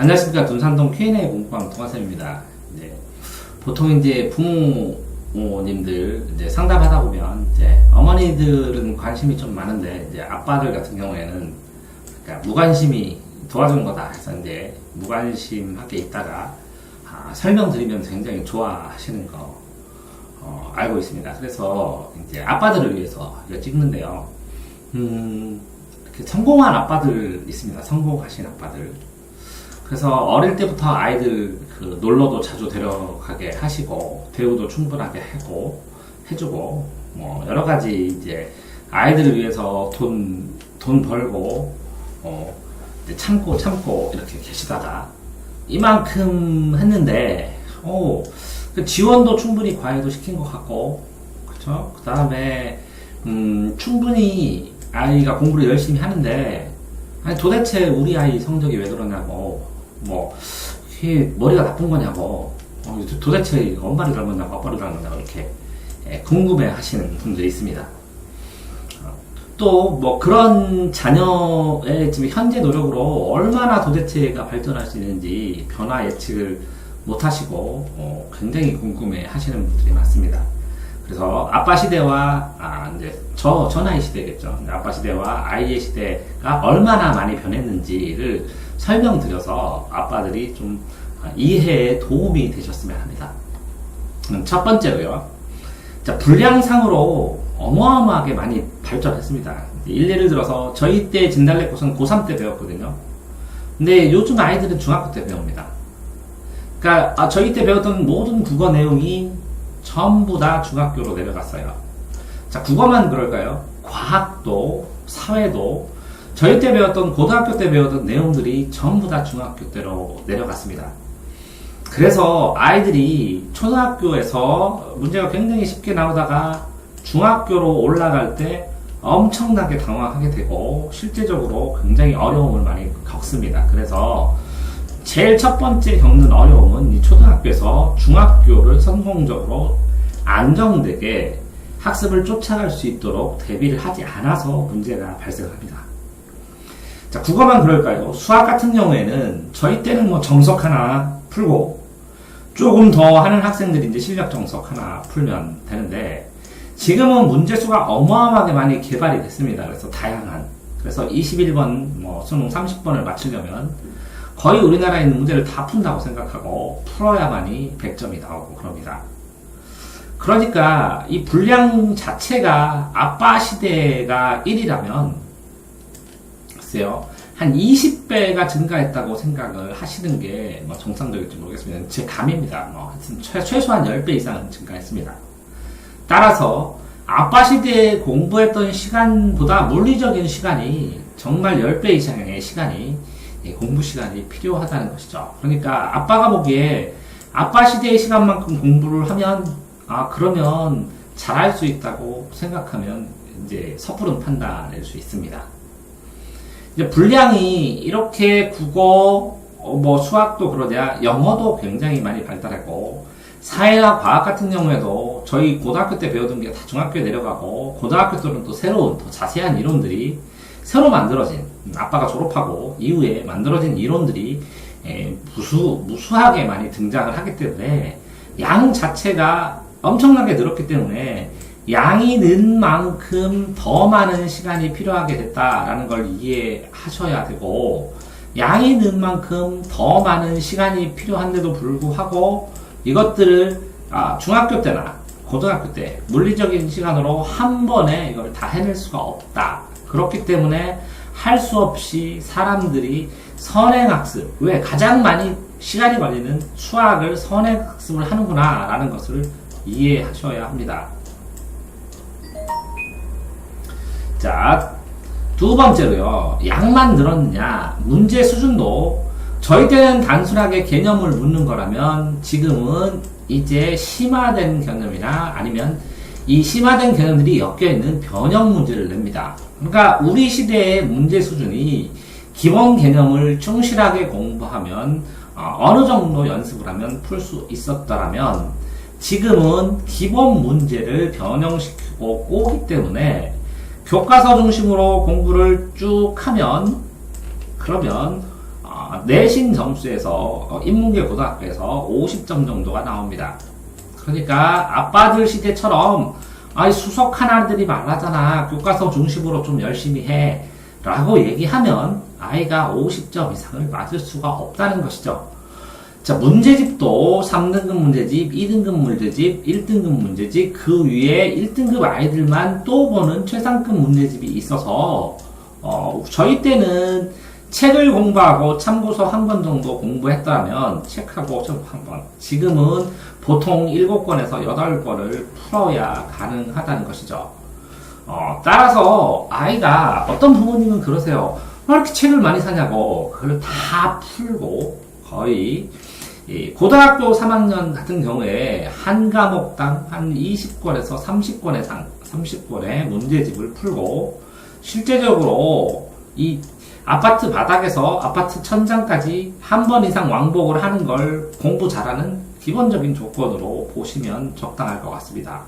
안녕하십니까 둔산동 Q&A 공부방 동화쌤입니다. 이제 보통 이제 부모님들 이제 상담하다 보면 이제 어머니들은 관심이 좀 많은데 이제 아빠들 같은 경우에는 그러니까 무관심이 도와주는 거다 해서 이제 무관심하게 있다가 아, 설명드리면 굉장히 좋아하시는 거 어, 알고 있습니다. 그래서 이제 아빠들을 위해서 이거 찍는데요. 음, 이렇게 성공한 아빠들 있습니다. 성공하신 아빠들. 그래서 어릴 때부터 아이들 그 놀러도 자주 데려가게 하시고 대우도 충분하게 하고 해주고 뭐 여러 가지 이제 아이들을 위해서 돈 돈 벌고 어 참고 참고 이렇게 계시다가 이만큼 했는데 어그 지원도 충분히 과외도 시킨 것 같고 그렇죠 그 다음에 음 충분히 아이가 공부를 열심히 하는데 아니 도대체 우리 아이 성적이 왜 그러냐고 뭐 이게 머리가 나쁜 거냐고 어, 도대체 엄마를 닮았냐고 아빠를 닮았냐고 이렇게 예, 궁금해 하시는 분들이 있습니다. 또뭐 그런 자녀의 지금 현재 노력으로 얼마나 도대체가 발전할 수 있는지 변화 예측을 못 하시고 어, 굉장히 궁금해 하시는 분들이 많습니다. 그래서 아빠 시대와 아 이제 저, 저 나이 시대겠죠. 아빠 시대와 아이의 시대가 얼마나 많이 변했는지를 설명드려서 아빠들이 좀 이해에 도움이 되셨으면 합니다. 음, 첫 번째로요. 자, 분량상으로 어마어마하게 많이 발전했습니다. 일례를 들어서 저희 때 진달래꽃은 고3 때 배웠거든요. 근데 요즘 아이들은 중학교 때 배웁니다. 그러니까 아, 저희 때 배웠던 모든 국어 내용이 전부 다 중학교로 내려갔어요. 자, 국어만 그럴까요? 과학도, 사회도, 저희 때 배웠던, 고등학교 때 배웠던 내용들이 전부 다 중학교 때로 내려갔습니다. 그래서 아이들이 초등학교에서 문제가 굉장히 쉽게 나오다가 중학교로 올라갈 때 엄청나게 당황하게 되고 실제적으로 굉장히 어려움을 많이 겪습니다. 그래서 제일 첫 번째 겪는 어려움은 이 초등학교에서 중학교를 성공적으로 안정되게 학습을 쫓아갈 수 있도록 대비를 하지 않아서 문제가 발생합니다. 자, 국어만 그럴까요? 수학 같은 경우에는 저희 때는 뭐 정석 하나 풀고 조금 더 하는 학생들이 이제 실력 정석 하나 풀면 되는데 지금은 문제수가 어마어마하게 많이 개발이 됐습니다. 그래서 다양한 그래서 21번 뭐 수능 30번을 맞추려면 거의 우리나라에 있는 문제를 다 푼다고 생각하고 풀어야만이 100점이 나오고 그럽니다. 그러니까 이 분량 자체가 아빠 시대가 1이라면 글쎄요 한 20배가 증가했다고 생각을 하시는 게 뭐 정상적일지 모르겠습니다. 제 감입니다. 뭐 하여튼 최, 최소한 10배 이상은 증가했습니다. 따라서 아빠 시대에 공부했던 시간보다 물리적인 시간이 정말 10배 이상의 시간이 예, 공부 시간이 필요하다는 것이죠. 그러니까 아빠가 보기에 아빠 시대의 시간만큼 공부를 하면 아 그러면 잘할 수 있다고 생각하면 이제 섣부른 판단일 수 있습니다. 이제 분량이 이렇게 국어 어, 뭐 수학도 그러냐 영어도 굉장히 많이 발달했고 사회나 과학 같은 경우에도 저희 고등학교 때 배우던 게 다 중학교에 내려가고 고등학교 때는 또 새로운 더 자세한 이론들이 새로 만들어진 아빠가 졸업하고 이후에 만들어진 이론들이 에, 무수 무수하게 많이 등장을 하기 때문에 양 자체가 엄청나게 늘었기 때문에 양이 는 만큼 더 많은 시간이 필요하게 됐다라는 걸 이해하셔야 되고 양이 는 만큼 더 많은 시간이 필요한데도 불구하고 이것들을 아, 중학교 때나 고등학교 때 물리적인 시간으로 한 번에 이걸 다 해낼 수가 없다. 그렇기 때문에 할 수 없이 사람들이 선행학습, 왜 가장 많이 시간이 걸리는 수학을 선행학습을 하는구나 라는 것을 이해하셔야 합니다. 자, 두 번째로요. 양만 늘었느냐? 문제 수준도 저희 때는 단순하게 개념을 묻는 거라면 지금은 이제 심화된 개념이나 아니면 이 심화된 개념들이 엮여 있는 변형 문제를 냅니다. 그러니까 우리 시대의 문제 수준이 기본 개념을 충실하게 공부하면 어, 어느 정도 연습을 하면 풀 수 있었더라면 지금은 기본 문제를 변형시키고 꼬기 때문에 교과서 중심으로 공부를 쭉 하면 그러면 어, 아, 내신 점수에서 어, 인문계 고등학교에서 50점 정도가 나옵니다. 그러니까 아빠들 시대처럼 아이 수석한 아들이 말하잖아 교과서 중심으로 좀 열심히 해 라고 얘기하면 아이가 50점 이상을 맞을 수가 없다는 것이죠. 자, 문제집도 3등급 문제집, 2등급 문제집, 1등급 문제집, 그 위에 1등급 아이들만 또 보는 최상급 문제집이 있어서, 어, 저희 때는 책을 공부하고 참고서 한 권 정도 공부했다면 책하고 좀 한 번. 지금은 보통 7권에서 8권을 풀어야 가능하다는 것이죠. 어, 따라서 아이가 어떤 부모님은 그러세요. 왜 이렇게 책을 많이 사냐고. 그걸 다 풀고 거의 이 고등학교 3학년 같은 경우에 한 과목당 한 20권에서 30권 이상, 30권의 문제집을 풀고 실제적으로 이 아파트 바닥에서 아파트 천장까지 한 번 이상 왕복을 하는 걸 공부 잘하는 기본적인 조건으로 보시면 적당할 것 같습니다.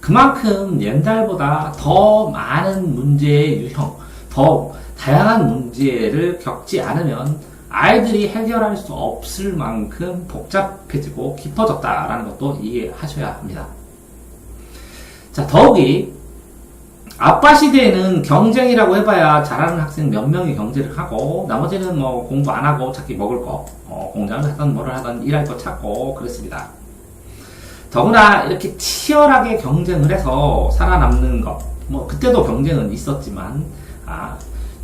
그만큼 옛날보다 더 많은 문제의 유형, 더 다양한 문제를 겪지 않으면 아이들이 해결할 수 없을 만큼 복잡해지고 깊어졌다라는 것도 이해하셔야 합니다. 자, 더욱이 아빠 시대에는 경쟁이라고 해봐야 잘하는 학생 몇 명이 경쟁을 하고 나머지는 뭐 공부 안 하고 자기 먹을 거 어, 공장을 하던 뭐를 하던 일할 거 찾고 그랬습니다. 더구나 이렇게 치열하게 경쟁을 해서 살아남는 것, 뭐 그때도 경쟁은 있었지만 아,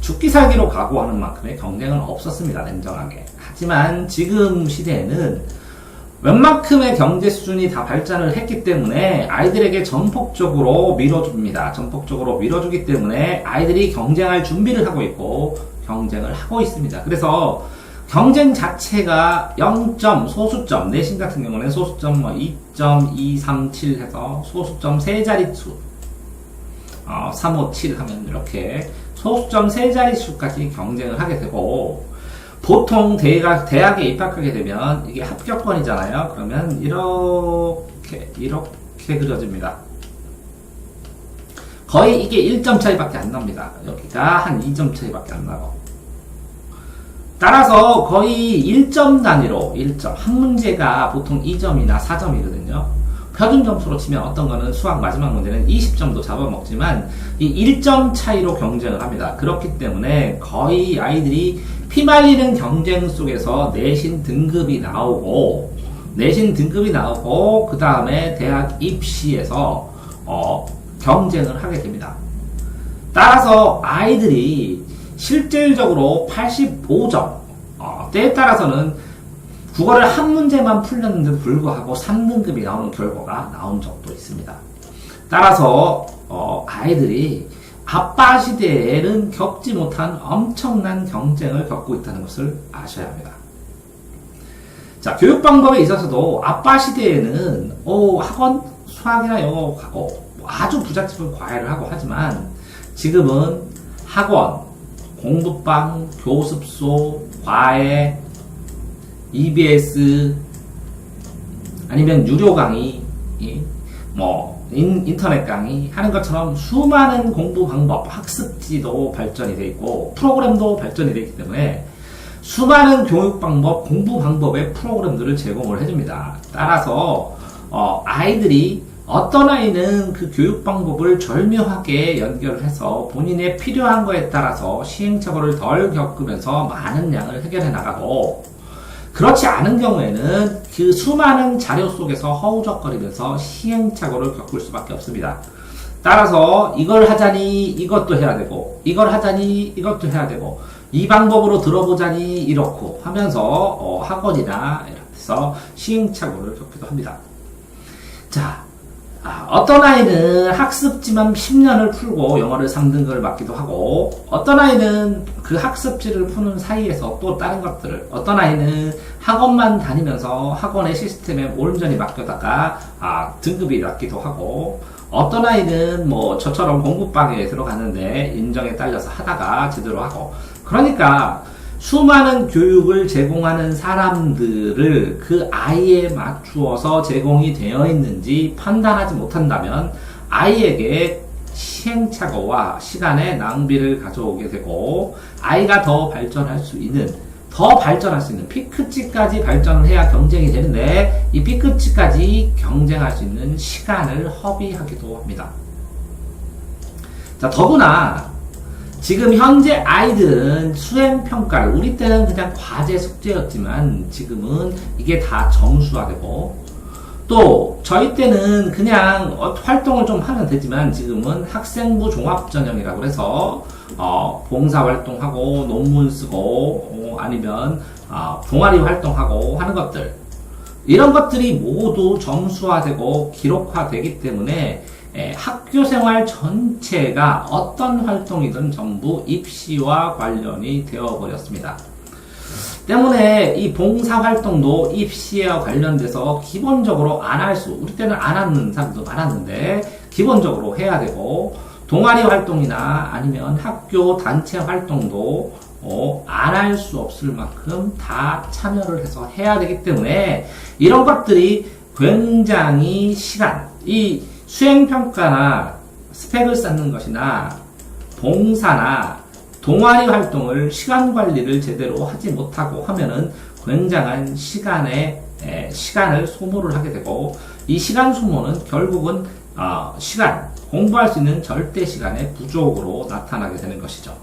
죽기 살기로 각오하는 만큼의 경쟁은 없었습니다. 냉정하게. 하지만 지금 시대에는 웬만큼의 경제 수준이 다 발전을 했기 때문에 아이들에게 전폭적으로 밀어줍니다. 전폭적으로 밀어주기 때문에 아이들이 경쟁할 준비를 하고 있고 경쟁을 하고 있습니다. 그래서 경쟁 자체가 0점, 소수점, 내신 같은 경우는 소수점 뭐 2.237 해서 소수점 세 자릿수, 어, 357 하면 이렇게 소수점 세 자릿수까지 경쟁을 하게 되고, 보통 대학, 대학에 입학하게 되면 이게 합격권이잖아요. 그러면 이렇게, 이렇게 그려집니다. 거의 이게 1점 차이밖에 안 납니다. 여기가 한 2점 차이밖에 안 나고. 따라서 거의 1점 단위로 1점 한 문제가 보통 2점이나 4점이거든요. 표준 점수로 치면 어떤 거는 수학 마지막 문제는 20점도 잡아먹지만 이 1점 차이로 경쟁을 합니다. 그렇기 때문에 거의 아이들이 피말리는 경쟁 속에서 내신 등급이 나오고 내신 등급이 나오고 그 다음에 대학 입시에서 어, 경쟁을 하게 됩니다. 따라서 아이들이 실질적으로 85점, 어, 때에 따라서는 국어를 한 문제만 풀렸는데도 불구하고 3등급이 나오는 결과가 나온 적도 있습니다. 따라서 어, 아이들이 아빠 시대에는 겪지 못한 엄청난 경쟁을 겪고 있다는 것을 아셔야 합니다. 자, 교육 방법에 있어서도 아빠 시대에는 어, 학원 수학이나 영어 하고 아주 부잣집은 과외를 하고 하지만 지금은 학원, 공부방, 교습소, 과외, EBS, 아니면 유료 강의, 뭐 인, 터넷 강의 하는 것처럼 수많은 공부 방법, 학습지도 발전이 되어 있고 프로그램도 발전이 되어 있기 때문에 수많은 교육 방법, 공부 방법의 프로그램들을 제공을 해줍니다. 따라서 어, 아이들이 어떤 아이는 그 교육 방법을 절묘하게 연결해서 본인의 필요한 거에 따라서 시행착오를 덜 겪으면서 많은 양을 해결해 나가고 그렇지 않은 경우에는 그 수많은 자료 속에서 허우적거리면서 시행착오를 겪을 수밖에 없습니다. 따라서 이걸 하자니 이것도 해야 되고 이걸 하자니 이것도 해야 되고 이 방법으로 들어보자니 이렇고 하면서 어, 학원이나 이렇게 해서 시행착오를 겪기도 합니다. 자, 아, 어떤 아이는 학습지만 10년을 풀고 영어를 3등급을 맞기도 하고 어떤 아이는 그 학습지를 푸는 사이에서 또 다른 것들을 어떤 아이는 학원만 다니면서 학원의 시스템에 온전히 맡겨다가 아, 등급이 낮기도 하고 어떤 아이는 뭐 저처럼 공부방에 들어갔는데 인정에 딸려서 하다가 제대로 하고 그러니까 수많은 교육을 제공하는 사람들을 그 아이에 맞추어서 제공이 되어 있는지 판단하지 못한다면 아이에게 시행착오와 시간의 낭비를 가져오게 되고 아이가 더 발전할 수 있는 더 발전할 수 있는 피크치까지 발전을 해야 경쟁이 되는데 이 피크치까지 경쟁할 수 있는 시간을 허비하기도 합니다. 자, 더구나 지금 현재 아이들은 수행평가를 우리 때는 그냥 과제 숙제였지만 지금은 이게 다 점수화되고 또 저희 때는 그냥 어, 활동을 좀 하면 되지만 지금은 학생부 종합전형이라고 해서 어, 봉사활동하고 논문 쓰고 어, 아니면 어, 동아리 활동하고 하는 것들. 이런 것들이 모두 점수화되고 기록화되기 때문에 에, 학교 생활 전체가 어떤 활동이든 전부 입시와 관련이 되어버렸습니다. 때문에 이 봉사활동도 입시와 관련돼서 기본적으로 안 할 수, 우리 때는 안 하는 사람도 많았는데, 기본적으로 해야 되고, 동아리 활동이나 아니면 학교 단체 활동도 어, 안할 수 없을 만큼 다 참여를 해서 해야 되기 때문에 이런 것들이 굉장히 시간, 이 수행평가나 스펙을 쌓는 것이나 봉사나 동아리 활동을 시간 관리를 제대로 하지 못하고 하면은 굉장한 시간에 에, 시간을 소모를 하게 되고 이 시간 소모는 결국은 어, 시간 공부할 수 있는 절대 시간의 부족으로 나타나게 되는 것이죠.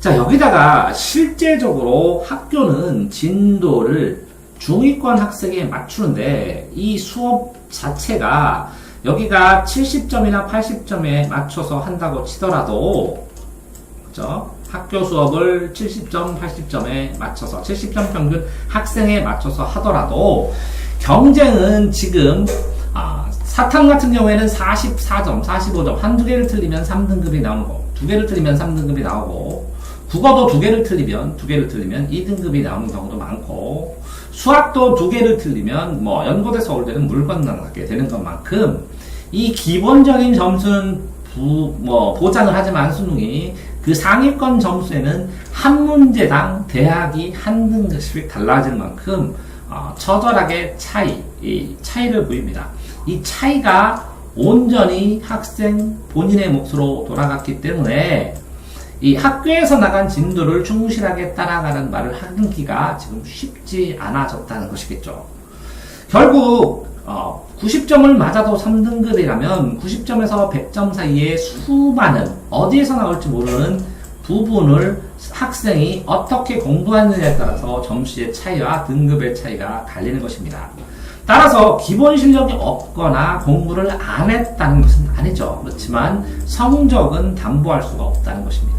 자 여기다가 실제적으로 학교는 진도를 중위권 학생에 맞추는데 이 수업 자체가 여기가 70점이나 80점에 맞춰서 한다고 치더라도 그죠? 학교 수업을 70점, 80점에 맞춰서 70점 평균 학생에 맞춰서 하더라도 경쟁은 지금 아, 사탕 같은 경우에는 44점, 45점 한두 개를 틀리면 3등급이 나오는 거, 두 개를 틀리면 3등급이 나오고 국어도 두 개를 틀리면 두 개를 틀리면 2등급이 나오는 경우도 많고 수학도 두 개를 틀리면 뭐 연고대 서울대는 물 건너가게 되는 것만큼 이 기본적인 점수는 부, 뭐 보장을 하지만 수능이 그 상위권 점수에는 한 문제당 대학이 한 등급씩 달라질 만큼 어, 처절하게 차이, 이 차이를 보입니다. 이 차이가 온전히 학생 본인의 몫으로 돌아갔기 때문에 이 학교에서 나간 진도를 충실하게 따라가는 말을 하기가 지금 쉽지 않아졌다는 것이겠죠. 결국 어, 90점을 맞아도 3등급이라면 90점에서 100점 사이에 수많은 어디에서 나올지 모르는 부분을 학생이 어떻게 공부하느냐에 따라서 점수의 차이와 등급의 차이가 갈리는 것입니다. 따라서 기본 실력이 없거나 공부를 안 했다는 것은 아니죠. 그렇지만 성적은 담보할 수가 없다는 것입니다.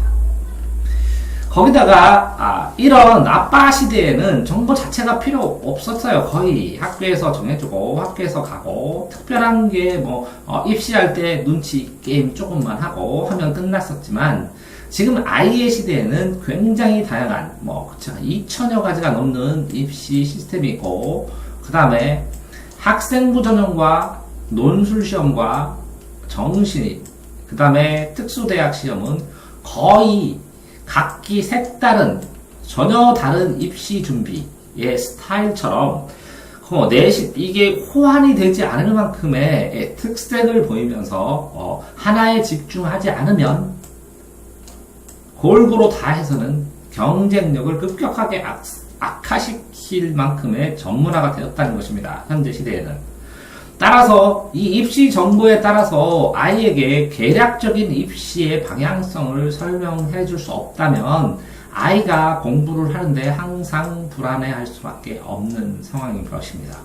거기다가 아, 이런 아빠 시대에는 정보 자체가 필요 없었어요. 거의 학교에서 정해주고 학교에서 가고 특별한 게뭐 어, 입시할 때 눈치 게임 조금만 하고 하면 끝났었지만 지금 아이의 시대에는 굉장히 다양한 뭐 그쵸 2천여 가지가 넘는 입시 시스템이 있고 그 다음에 학생부 전형과 논술 시험과 정신이 그 다음에 특수대학 시험은 거의 각기 색다른 전혀 다른 입시 준비의 스타일처럼 어, 내신 이게 호환이 되지 않을 만큼의 특색을 보이면서 어, 하나에 집중하지 않으면 골고루 다 해서는 경쟁력을 급격하게 악, 악화시킬 만큼의 전문화가 되었다는 것입니다. 현재 시대에는. 따라서 이 입시 정보에 따라서 아이에게 계략적인 입시의 방향성을 설명해 줄 수 없다면 아이가 공부를 하는데 항상 불안해 할 수밖에 없는 상황인 것입니다.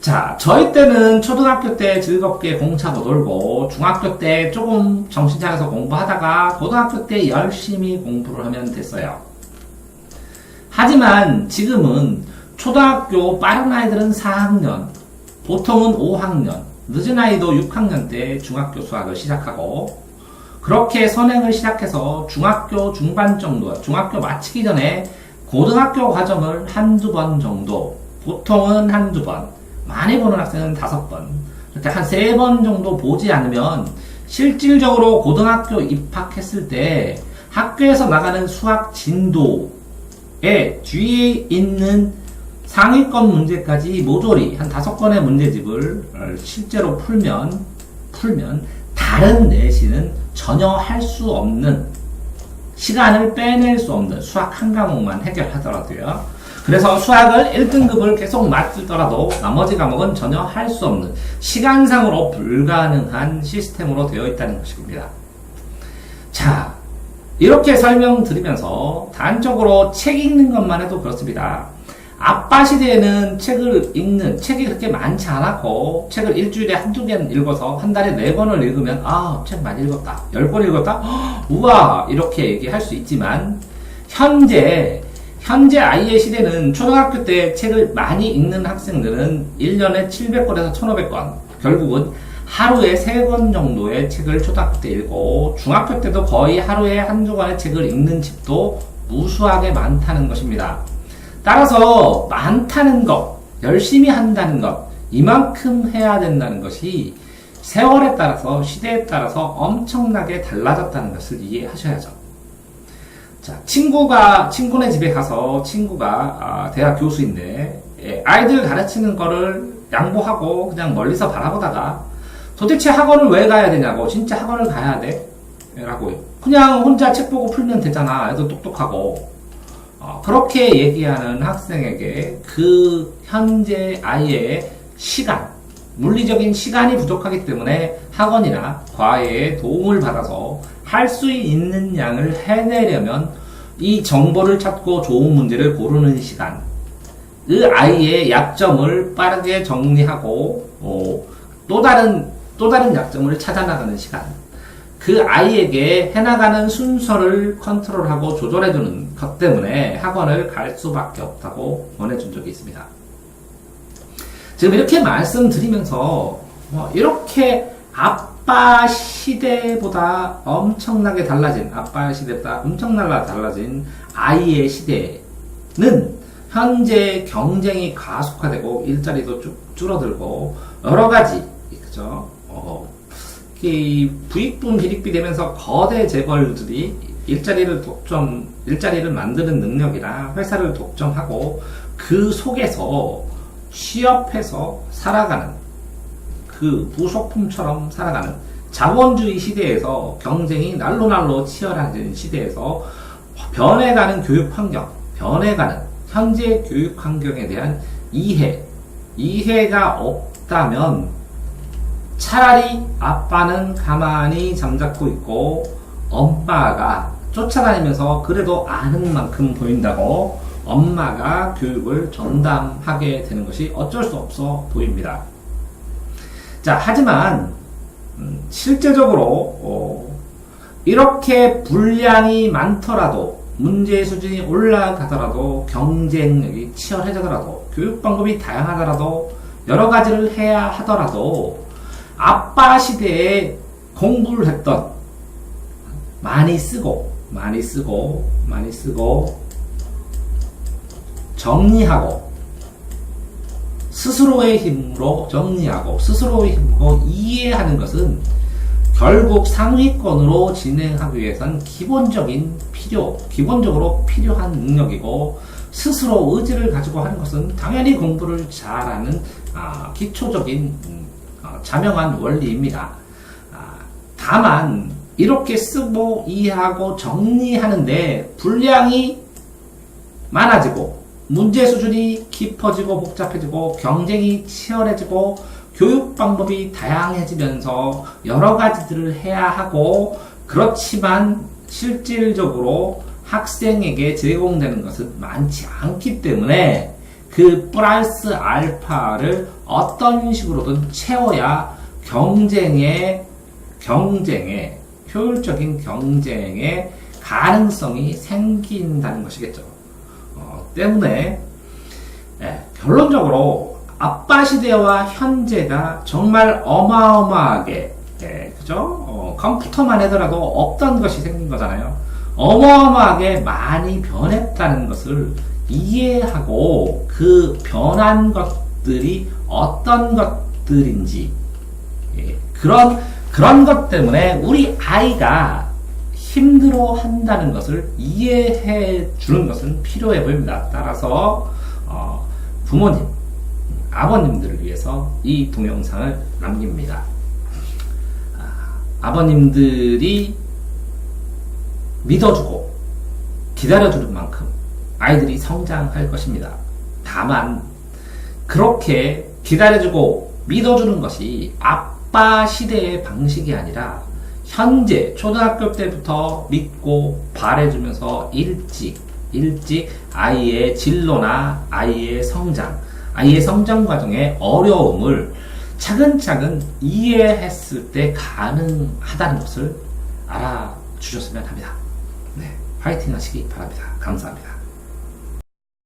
자, 저희 때는 초등학교 때 즐겁게 공차고 놀고, 중학교 때 조금 정신 차려서 공부하다가, 고등학교 때 열심히 공부를 하면 됐어요. 하지만 지금은 초등학교 빠른 아이들은 4학년, 보통은 5학년, 늦은 아이도 6학년 때 중학교 수학을 시작하고 그렇게 선행을 시작해서 중학교 중반 정도, 중학교 마치기 전에 고등학교 과정을 한두 번 정도, 보통은 한두 번, 많이 보는 학생은 다섯 번, 이렇게 한 세 번 정도 보지 않으면 실질적으로 고등학교 입학했을 때 학교에서 나가는 수학 진도 에 뒤에 있는 상위권 문제까지 모조리 한 다섯 건의 문제집을 어, 실제로 풀면 풀면 다른 내신은 전혀 할 수 없는 시간을 빼낼 수 없는 수학 한 과목만 해결하더라도요. 그래서 수학을 1등급을 계속 맞추더라도 나머지 과목은 전혀 할 수 없는 시간상으로 불가능한 시스템으로 되어 있다는 것입니다. 자, 이렇게 설명드리면서 단적으로 책 읽는 것만 해도 그렇습니다. 아빠 시대에는 책을 읽는 책이 그렇게 많지 않았고 책을 일주일에 한두 개는 읽어서 한 달에 네 권을 읽으면 아 책 많이 읽었다. 열권 읽었다? 헉, 우와! 이렇게 얘기할 수 있지만 현재 현재 아이의 시대는 초등학교 때 책을 많이 읽는 학생들은 1년에 700권에서 1500권 결국은 하루에 3권 정도의 책을 초등학교 때 읽고 중학교 때도 거의 하루에 한두 권의 책을 읽는 집도 무수하게 많다는 것입니다. 따라서 많다는 것, 열심히 한다는 것, 이만큼 해야 된다는 것이 세월에 따라서 시대에 따라서 엄청나게 달라졌다는 것을 이해하셔야죠. 자, 친구가 친구네 집에 가서 친구가 아, 대학 교수인데 예, 아이들 가르치는 거를 양보하고 그냥 멀리서 바라보다가 도대체 학원을 왜 가야 되냐고. 진짜 학원을 가야 돼? 라고 그냥 혼자 책 보고 풀면 되잖아. 애들 똑똑하고. 어, 그렇게 얘기하는 학생에게 그 현재 아이의 시간, 물리적인 시간이 부족하기 때문에 학원이나 과외의 도움을 받아서 할 수 있는 양을 해내려면 이 정보를 찾고 좋은 문제를 고르는 시간, 그 아이의 약점을 빠르게 정리하고 어, 또 다른 또 다른 약점을 찾아나가는 시간, 그 아이에게 해나가는 순서를 컨트롤하고 조절해주는 것 때문에 학원을 갈 수밖에 없다고 권해준 적이 있습니다. 지금 이렇게 말씀드리면서 뭐 이렇게 아빠 시대보다 엄청나게 달라진 아빠 시대보다 엄청나게 달라진 아이의 시대는 현재 경쟁이 가속화되고 일자리도 쭉 줄어들고 여러 가지 그죠? 어, 이 부익분 비익비 되면서 거대 재벌들이 일자리를 독점, 일자리를 만드는 능력이나 회사를 독점하고 그 속에서 취업해서 살아가는 그 부속품처럼 살아가는 자본주의 시대에서 경쟁이 날로 날로 치열해진 시대에서 변해가는 교육 환경, 변해가는 현재 교육 환경에 대한 이해, 이해가 없다면 차라리 아빠는 가만히 잠자코 있고 엄마가 쫓아다니면서 그래도 아는 만큼 보인다고 엄마가 교육을 전담하게 되는 것이 어쩔 수 없어 보입니다. 자, 하지만 음, 실제적으로 어, 이렇게 분량이 많더라도 문제 수준이 올라가더라도 경쟁력이 치열해지더라도 교육 방법이 다양하더라도 여러 가지를 해야 하더라도 아빠 시대에 공부를 했던 많이 쓰고 많이 쓰고 많이 쓰고 정리하고 스스로의 힘으로 정리하고 스스로의 힘으로 이해하는 것은 결국 상위권으로 진행하기 위해선 기본적인 필요, 기본적으로 필요한 능력이고 스스로 의지를 가지고 하는 것은 당연히 공부를 잘하는 아, 기초적인 자명한 원리입니다. 아, 다만 이렇게 쓰고 이해하고 정리하는데 분량이 많아지고 문제 수준이 깊어지고 복잡해지고 경쟁이 치열해지고 교육 방법이 다양해지면서 여러 가지들을 해야 하고 그렇지만 실질적으로 학생에게 제공되는 것은 많지 않기 때문에 그 플러스 알파를 어떤 식으로든 채워야 경쟁의 경쟁의 효율적인 경쟁의 가능성이 생긴다는 것이겠죠. 어, 때문에 예, 결론적으로 아빠 시대와 현재가 정말 어마어마하게 예, 그죠? 어, 컴퓨터만 하더라도 없던 것이 생긴 거잖아요. 어마어마하게 많이 변했다는 것을 이해하고 그 변한 것들이 어떤 것들인지 예, 그런 그런 것 때문에 우리 아이가 힘들어 한다는 것을 이해해 주는 것은 필요해 보입니다. 따라서 어, 부모님, 아버님들을 위해서 이 동영상을 남깁니다. 아, 아버님들이 믿어주고 기다려주는 만큼 아이들이 성장할 것입니다. 다만 그렇게 기다려주고 믿어주는 것이 아빠 시대의 방식이 아니라 현재 초등학교 때부터 믿고 바래주면서 일찍 일찍 아이의 진로나 아이의 성장, 아이의 성장 과정의 어려움을 차근차근 이해했을 때 가능하다는 것을 알아주셨으면 합니다. 네, 화이팅 하시기 바랍니다. 감사합니다.